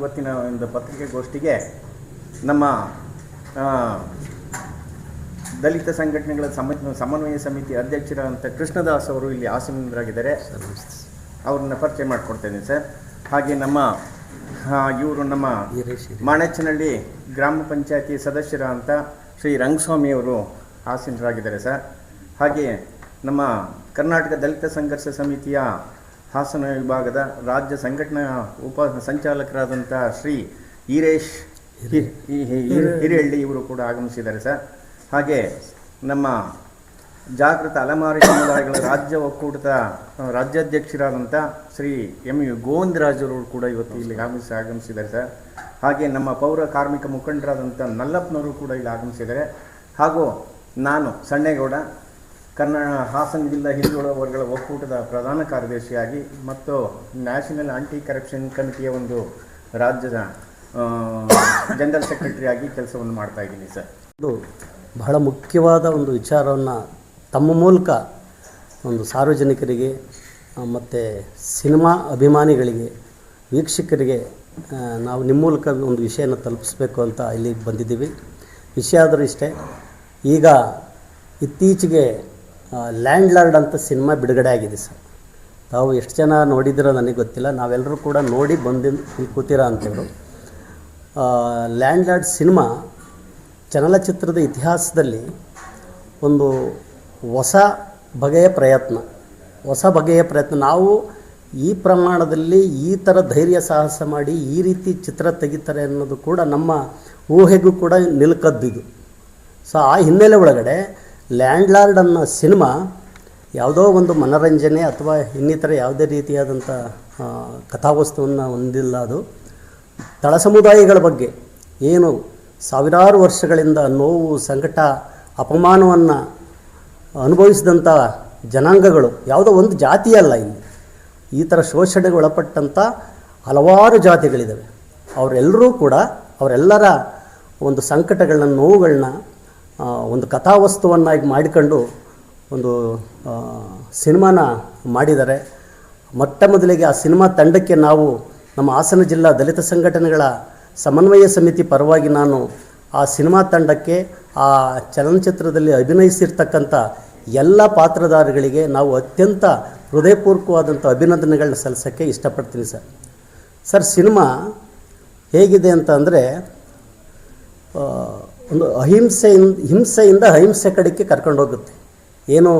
ಇವತ್ತಿನ ಒಂದು ಪತ್ರಿಕೆಗೋಷ್ಠಿಗೆ ನಮ್ಮ ದಲಿತ ಸಂಘಟನೆಗಳ ಸಮ ಸಮನ್ವಯ ಸಮಿತಿ ಅಧ್ಯಕ್ಷರಾದಂಥ ಕೃಷ್ಣದಾಸ್ ಅವರು ಇಲ್ಲಿ ಆಸೀನರಾಗಿದ್ದಾರೆ. ಅವ್ರನ್ನ ಪರಿಚಯ ಮಾಡಿಕೊಡ್ತೇನೆ ಸರ್. ಹಾಗೆ ನಮ್ಮ ಇವರು ನಮ್ಮ ಮಾಣೆಚ್ಚನಹಳ್ಳಿ ಗ್ರಾಮ ಪಂಚಾಯತಿ ಸದಸ್ಯರಾದಂಥ ಶ್ರೀ ರಂಗಸ್ವಾಮಿ ಅವರು ಆಸೀನರಾಗಿದ್ದಾರೆ ಸರ್. ಹಾಗೆ ನಮ್ಮ ಕರ್ನಾಟಕ ದಲಿತ ಸಂಘರ್ಷ ಸಮಿತಿಯ ಹಾಸನ ವಿಭಾಗದ ರಾಜ್ಯ ಸಂಘಟನಾ ಉಪ ಸಂಚಾಲಕರಾದಂಥ ಶ್ರೀ ಈರೇಶ್ ಹಿರಿಯಳ್ಳಿ ಇವರು ಕೂಡ ಆಗಮಿಸಿದ್ದಾರೆ ಸರ್. ಹಾಗೆ ನಮ್ಮ ಜಾಗೃತ ಅಲೆಮಾರಿ ಸಮುದಾಯಗಳ ರಾಜ್ಯ ಒಕ್ಕೂಟದ ರಾಜ್ಯಾಧ್ಯಕ್ಷರಾದಂಥ ಶ್ರೀ ಎಂ ಯು ಗೋವಿಂದರಾಜರು ಕೂಡ ಇವತ್ತು ಇಲ್ಲಿ ಆಗಮಿಸಿ ಆಗಮಿಸಿದ್ದಾರೆ ಸರ್. ಹಾಗೆ ನಮ್ಮ ಪೌರ ಕಾರ್ಮಿಕ ಮುಖಂಡರಾದಂಥ ನಲ್ಲಪ್ಪನವರು ಕೂಡ ಇಲ್ಲಿ ಆಗಮಿಸಿದ್ದಾರೆ. ಹಾಗೂ ನಾನು ಸಣ್ಣೇಗೌಡ ಕನ್ನಡ ಹಾಸನ ಜಿಲ್ಲಾ ಹಿಂದುಳಿದ ವರ್ಗಗಳ ಒಕ್ಕೂಟದ ಪ್ರಧಾನ ಕಾರ್ಯದರ್ಶಿಯಾಗಿ ಮತ್ತು ನ್ಯಾಷನಲ್ ಆಂಟಿ ಕರಪ್ಷನ್ ಕಮಿಟಿಯ ಒಂದು ರಾಜ್ಯದ ಜನರಲ್ ಸೆಕ್ರೆಟರಿಯಾಗಿ ಕೆಲಸವನ್ನು ಮಾಡ್ತಾ ಇದ್ದೀನಿ ಸರ್ ಇದು ಬಹಳ ಮುಖ್ಯವಾದ ಒಂದು ವಿಚಾರವನ್ನು ತಮ್ಮ ಮೂಲಕ ಒಂದು ಸಾರ್ವಜನಿಕರಿಗೆ ಮತ್ತು ಸಿನಿಮಾ ಅಭಿಮಾನಿಗಳಿಗೆ, ವೀಕ್ಷಕರಿಗೆ ನಾವು ನಿಮ್ಮ ಮೂಲಕ ಒಂದು ವಿಷಯನ ತಲುಪಿಸ್ಬೇಕು ಅಂತ ಇಲ್ಲಿಗೆ ಬಂದಿದ್ದೀವಿ. ವಿಷಯ ಆದರೂ ಇಷ್ಟೇ. ಈಗ ಇತ್ತೀಚೆಗೆ ಲ್ಯಾಂಡ್ ಲಾರ್ಡ್ ಅಂತ ಸಿನಿಮಾ ಬಿಡುಗಡೆ ಆಗಿದೆ ಸರ್. ತಾವು ಎಷ್ಟು ಜನ ನೋಡಿದಿರೋ ನನಗೆ ಗೊತ್ತಿಲ್ಲ. ನಾವೆಲ್ಲರೂ ಕೂಡ ನೋಡಿ ಬಂದು ಇಲ್ಲಿ ಕೂತೀರಾ ಲ್ಯಾಂಡ್ ಲಾರ್ಡ್ ಸಿನಿಮಾ ಚಲನಚಿತ್ರದ ಇತಿಹಾಸದಲ್ಲಿ ಒಂದು ಹೊಸ ಬಗೆಯ ಪ್ರಯತ್ನ, ಹೊಸ ಬಗೆಯ ಪ್ರಯತ್ನ. ನಾವು ಈ ಪ್ರಮಾಣದಲ್ಲಿ ಈ ಥರ ಧೈರ್ಯ ಸಾಹಸ ಮಾಡಿ ಈ ರೀತಿ ಚಿತ್ರ ತೆಗಿತಾರೆ ಅನ್ನೋದು ಕೂಡ ನಮ್ಮ ಊಹೆಗೂ ಕೂಡ ನಿಲ್ಕದ್ದಿದು ಸೊ ಆ ಹಿನ್ನೆಲೆ ಒಳಗಡೆ ಲ್ಯಾಂಡ್ ಲಾರ್ಡ್ ಅನ್ನೋ ಸಿನಿಮಾ ಯಾವುದೋ ಒಂದು ಮನರಂಜನೆ ಅಥವಾ ಇನ್ನಿತರ ಯಾವುದೇ ರೀತಿಯಾದಂಥ ಕಥಾವಸ್ತುವನ್ನು ಹೊಂದಿಲ್ಲ ಅದು. ತಳ ಸಮುದಾಯಗಳ ಬಗ್ಗೆ ಏನು ಸಾವಿರಾರು ವರ್ಷಗಳಿಂದ ನೋವು, ಸಂಕಟ, ಅಪಮಾನವನ್ನು ಅನುಭವಿಸಿದಂಥ ಜನಾಂಗಗಳು, ಯಾವುದೋ ಒಂದು ಜಾತಿಯಲ್ಲ ಇಲ್ಲಿ. ಈ ಥರ ಶೋಷಣೆಗೆ ಒಳಪಟ್ಟಂಥ ಹಲವಾರು ಜಾತಿಗಳಿದ್ದಾವೆ. ಅವರೆಲ್ಲರೂ ಕೂಡ ಅವರೆಲ್ಲರ ಒಂದು ಸಂಕಟಗಳನ್ನ, ನೋವುಗಳನ್ನ ಒಂದು ಕಥಾವಸ್ತುವನ್ನಾಗಿ ಮಾಡಿಕೊಂಡು ಒಂದು ಸಿನಿಮಾನ ಮಾಡಿದ್ದಾರೆ ಮೊಟ್ಟ ಮೊದಲಿಗೆ ಆ ಸಿನಿಮಾ ತಂಡಕ್ಕೆ ನಾವು ನಮ್ಮ ಹಾಸನ ಜಿಲ್ಲಾ ದಲಿತ ಸಂಘಟನೆಗಳ ಸಮನ್ವಯ ಸಮಿತಿ ಪರವಾಗಿ ನಾನು ಆ ಸಿನಿಮಾ ತಂಡಕ್ಕೆ ಆ ಚಲನಚಿತ್ರದಲ್ಲಿ ಅಭಿನಯಿಸಿರ್ತಕ್ಕಂಥ ಎಲ್ಲ ಪಾತ್ರಧಾರಿಗಳಿಗೆ ನಾವು ಅತ್ಯಂತ ಹೃದಯಪೂರ್ವಕವಾದಂಥ ಅಭಿನಂದನೆಗಳನ್ನ ಸಲ್ಲಿಸೋಕ್ಕೆ ಇಷ್ಟಪಡ್ತೀನಿ ಸರ್. ಸರ್, ಸಿನಿಮಾ ಹೇಗಿದೆ ಅಂತ ಅಂದರೆ ಒಂದು ಅಹಿಂಸೆಯಿಂದ, ಹಿಂಸೆಯಿಂದ ಅಹಿಂಸೆ ಕಡೆಗೆ ಕರ್ಕೊಂಡೋಗುತ್ತೆ ಏನು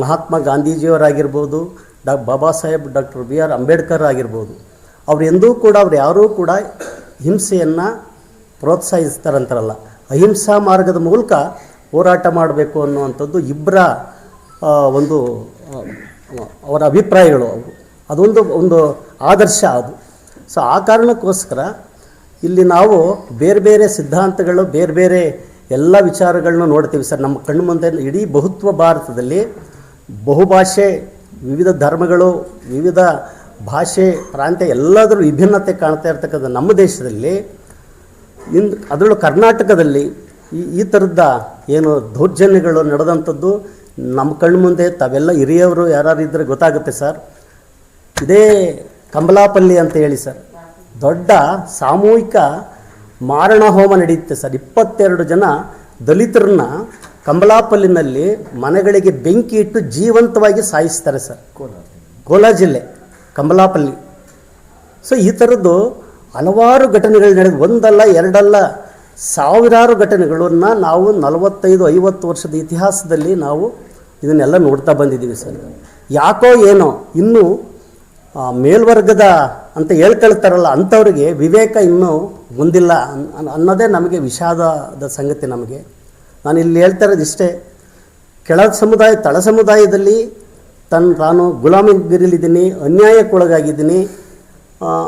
ಮಹಾತ್ಮ ಗಾಂಧೀಜಿಯವರಾಗಿರ್ಬೋದು, ಡಾ Baba Saheb doctor B R Ambedkar ಆಗಿರ್ಬೋದು ಅವರೆಂದೂ ಕೂಡ, ಅವ್ರು ಯಾರೂ ಕೂಡ ಹಿಂಸೆಯನ್ನು ಪ್ರೋತ್ಸಾಹಿಸ್ತಾರಂತಾರಲ್ಲ. ಅಹಿಂಸಾ ಮಾರ್ಗದ ಮೂಲಕ ಹೋರಾಟ ಮಾಡಬೇಕು ಅನ್ನುವಂಥದ್ದು ಇಬ್ಬರ ಒಂದು ಅವರ ಅಭಿಪ್ರಾಯಗಳು ಅವು. ಅದೊಂದು, ಒಂದು ಆದರ್ಶ ಅದು. ಸೊ, ಆ ಕಾರಣಕ್ಕೋಸ್ಕರ ಇಲ್ಲಿ ನಾವು ಬೇರೆ ಬೇರೆ ಸಿದ್ಧಾಂತಗಳು, ಬೇರೆ ಬೇರೆ ಎಲ್ಲ ವಿಚಾರಗಳನ್ನ ನೋಡ್ತೀವಿ ಸರ್. ನಮ್ಮ ಕಣ್ಣು ಮುಂದೆ ಇಡೀ ಬಹುತ್ವ ಭಾರತದಲ್ಲಿ ಬಹುಭಾಷೆ, ವಿವಿಧ ಧರ್ಮಗಳು, ವಿವಿಧ ಭಾಷೆ, ಪ್ರಾಂತ್ಯ ಎಲ್ಲದರ ವಿಭಿನ್ನತೆ ಕಾಣ್ತಾ ಇರ್ತಕ್ಕಂಥ ನಮ್ಮ ದೇಶದಲ್ಲಿ ಇಂದು ಅದರಲ್ಲೂ ಕರ್ನಾಟಕದಲ್ಲಿ ಈ ಈ ಥರದ ಏನು ದೌರ್ಜನ್ಯಗಳು ನಡೆದಂಥದ್ದು ನಮ್ಮ ಕಣ್ಣು ಮುಂದೆ ತಾವೆಲ್ಲ ಹಿರಿಯವರು ಯಾರು ಇದ್ದರೆ ಗೊತ್ತಾಗುತ್ತೆ ಸರ್. ಇದೇ ಕಂಬಲಾಪಲ್ಲಿ ಅಂತ ಹೇಳಿ ಸರ್. ದೊಡ್ಡ ಸಾಮೂಹಿಕ ಮಾರಣ ಹೋಮ ನಡೆಯುತ್ತೆ ಸರ್. ಇಪ್ಪತ್ತೆರಡು ಜನ ದಲಿತರನ್ನ ಕಂಬಲಾಪಲ್ಲಿನಲ್ಲಿ ಮನೆಗಳಿಗೆ ಬೆಂಕಿ ಇಟ್ಟು ಜೀವಂತವಾಗಿ ಸಾಯಿಸ್ತಾರೆ ಸರ್. ಕೋಲಾರ ಕೋಲಾರ ಜಿಲ್ಲೆ ಕಂಬಲಾಪಲ್ಲಿ ಸೊ ಈ ಥರದ್ದು ಹಲವಾರು ಘಟನೆಗಳು ನಡೆದು, ಒಂದಲ್ಲ, ಎರಡಲ್ಲ, ಸಾವಿರಾರು ಘಟನೆಗಳನ್ನು ನಾವು ನಲವತ್ತೈದು, ಐವತ್ತು ವರ್ಷದ ಇತಿಹಾಸದಲ್ಲಿ ನಾವು ಇದನ್ನೆಲ್ಲ ನೋಡ್ತಾ ಬಂದಿದ್ದೀವಿ ಸರ್. ಯಾಕೋ ಏನೋ, ಇನ್ನೂ ಮೇಲ್ವರ್ಗದ ಅಂತ ಹೇಳ್ಕೊಳ್ತಾರಲ್ಲ ಅಂಥವ್ರಿಗೆ ವಿವೇಕ ಇನ್ನೂ ಮುಂದಿಲ್ಲ ಅನ್- ಅನ್- ಅನ್ನೋದೇ ನಮಗೆ ವಿಷಾದದ ಸಂಗತಿ ನಮಗೆ. ನಾನು ಇಲ್ಲಿ ಹೇಳ್ತಾ ಇರೋದು ಇಷ್ಟೇ. ಕೆಳ ಸಮುದಾಯ, ತಳ ಸಮುದಾಯದಲ್ಲಿ ತನ್ನ ತಾನು ಗುಲಾಮಗಿರಿಲಿದ್ದೀನಿ, ಅನ್ಯಾಯಕ್ಕೊಳಗಾಗಿದ್ದೀನಿ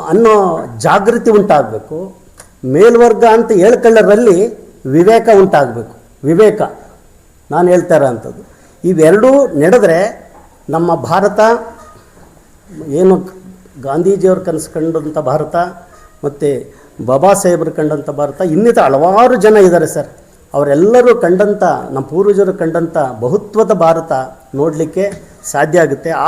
ಅನ್ನೋ ಜಾಗೃತಿ ಉಂಟಾಗಬೇಕು. ಮೇಲ್ವರ್ಗ ಅಂತ ಹೇಳ್ಕೊಳ್ಳೋರಲ್ಲಿ ವಿವೇಕ ಉಂಟಾಗಬೇಕು. ವಿವೇಕ. ನಾನು ಹೇಳ್ತಾ ಇರೋ ಅಂಥದ್ದು ಇವೆರಡೂ ನಡೆದ್ರೆ ನಮ್ಮ ಭಾರತ ಏನು ಗಾಂಧೀಜಿಯವ್ರ ಕನಸು ಕಂಡಂಥ ಭಾರತ, ಮತ್ತು ಬಾಬಾ ಸಾಹೇಬರು ಕಂಡಂಥ ಭಾರತ ಇನ್ನಿತ ಹಲವಾರು ಜನ ಇದ್ದಾರೆ ಸರ್. ಅವರೆಲ್ಲರೂ ಕಂಡಂಥ ನಮ್ಮ ಪೂರ್ವಜರು ಕಂಡಂಥ ಬಹುತ್ವದ ಭಾರತ ನೋಡಲಿಕ್ಕೆ ಸಾಧ್ಯ ಆಗುತ್ತೆ. ಆ